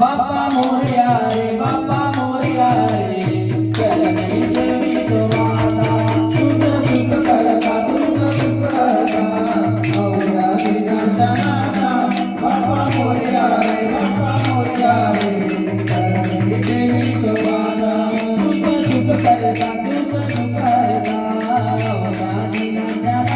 बाप्पा मोरया रे बाप्पा मोरया रे देवी तो सुख सुख करता, दुःख सुख करता। औरा दिनांतनाता बाप्पा मोरया रे बाप्पा मोरया रे तो माता सुख सुख करता सुख करता। Bappa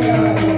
Thank you.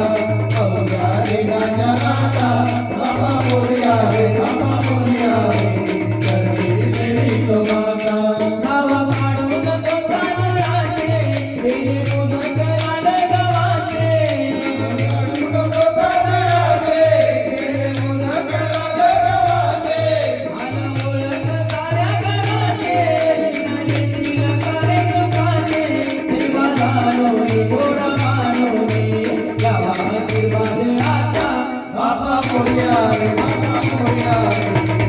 பொறியாறு பொறியாறு